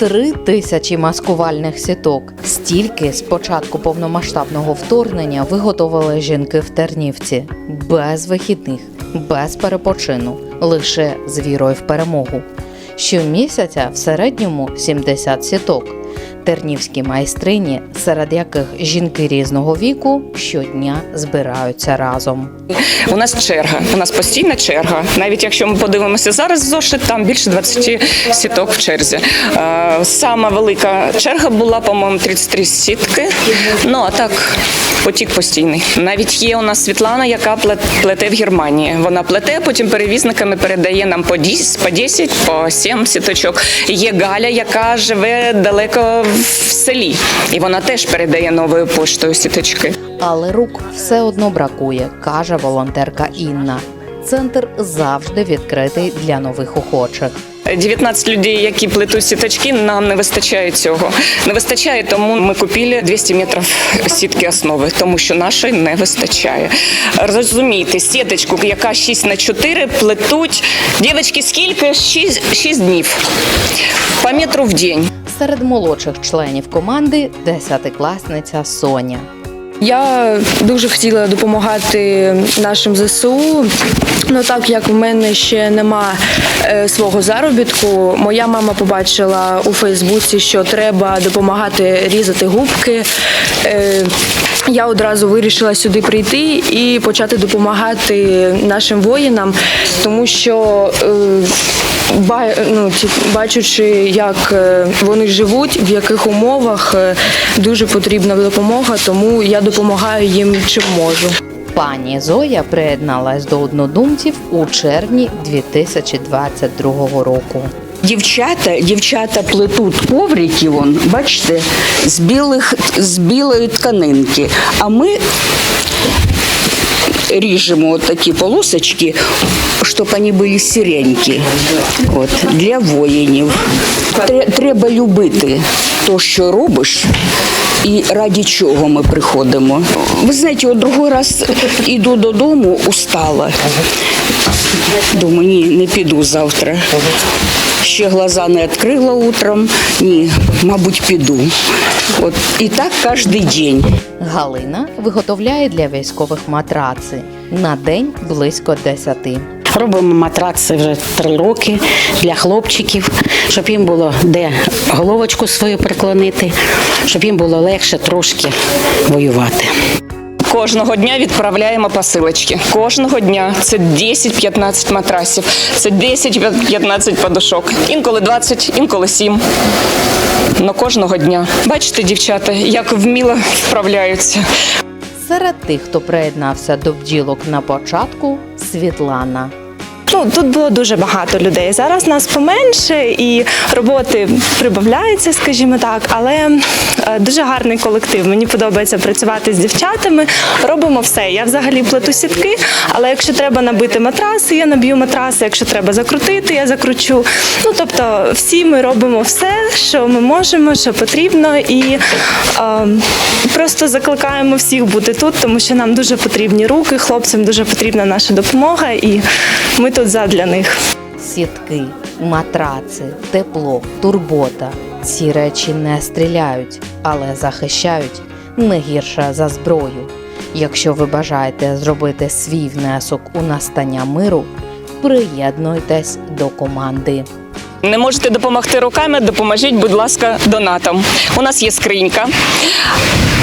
Три тисячі маскувальних сіток. Стільки з початку повномасштабного вторгнення виготовили жінки в Тернівці без вихідних, без перепочину, лише з вірою в перемогу. Щомісяця в середньому 70 сіток. Тернівські майстрині, серед яких жінки різного віку щодня збираються разом. У нас черга. У нас постійна черга. Навіть якщо ми подивимося зараз зошит, там більше 20 сіток в черзі. Е, Сама велика черга була, по-моєму, 33 сітки. Ну а так. Потік постійний. Навіть є у нас Світлана, яка пле- плете в Германії. Вона плете, потім перевізниками передає нам по 10, по 10, по 7 сіточок. Є Галя, яка живе далеко в селі, і вона теж передає новою поштою сіточки. Але рук все одно бракує, каже волонтерка Інна. Центр завжди відкритий для нових охочих. 19 людей, які плетуть сіточки, нам не вистачає цього. Не вистачає, тому ми купили 200 метрів сітки основи, тому що нашої не вистачає. Розумієте, сіточку, яка 6 на 4 плетуть. Дівчатки, скільки? 6, 6 днів. По метру в день. Серед молодших членів команди десятикласниця Соня. Я дуже хотіла допомагати нашим ЗСУ. Ну так як в мене ще нема е, свого заробітку, моя мама побачила у Фейсбуці, що треба допомагати різати губки. Е, я одразу вирішила сюди прийти і почати допомагати нашим воїнам, тому що е, ну, бачучи, як е, вони живуть, в яких умовах е, дуже потрібна допомога, тому я допомагаю їм чим можу. Пані Зоя приєдналась до однодумців у червні 2022 року. Дівчата, дівчата плетуть коврики, вон, бачите, з, білих, з білої тканинки. А ми ріжемо такі полосочки, щоб вони були сіренькі. От, для воїнів. Треба любити те, що робиш. І раді чого ми приходимо. Ви знаєте, от другий раз іду додому, устала. Думаю, ні, не піду завтра. Ще глаза не відкрила утром. Ні, мабуть, піду. От і так кожен день. Галина виготовляє для військових матраци на день близько 10. Робимо матраци вже три роки для хлопчиків, щоб їм було де головочку свою приклонити, щоб їм було легше трошки воювати. Кожного дня відправляємо посилочки. Кожного дня це 10-15 матрасів, це 10-15 подушок. Інколи 20, інколи 7. Но кожного дня. Бачите, дівчата, як вміло вправляються. Серед тих, хто приєднався до бджілок на початку, Світлана. Ну, тут було дуже багато людей. Зараз нас поменше і роботи прибавляється, скажімо так, але е, дуже гарний колектив. Мені подобається працювати з дівчатами. Робимо все. Я взагалі плету сітки, але якщо треба набити матраси, я наб'ю матраси. Якщо треба закрутити, я закручу. Ну тобто, всі ми робимо все, що ми можемо, що потрібно, і е, просто закликаємо всіх бути тут, тому що нам дуже потрібні руки, хлопцям дуже потрібна наша допомога, і ми тут задля них. Сітки, матраци, тепло, турбота. Ці речі не стріляють, але захищають не гірше за зброю. Якщо ви бажаєте зробити свій внесок у настання миру, приєднуйтесь до команди. Не можете допомогти руками, допоможіть, будь ласка, донатом. У нас є скринька.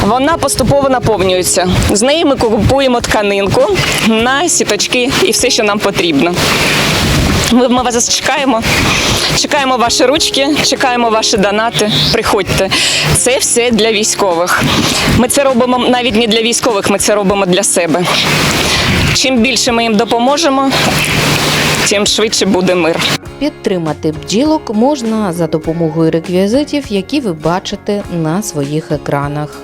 Вона поступово наповнюється. З неї ми купуємо тканинку на сіточки і все, що нам потрібно. Ми, ми вас чекаємо. Чекаємо ваші ручки, чекаємо ваші донати. Приходьте. Це все для військових. Ми це робимо навіть не для військових, ми це робимо для себе. Чим більше ми їм допоможемо, тим швидше буде мир. Підтримати бджілок можна за допомогою реквізитів, які ви бачите на своїх екранах.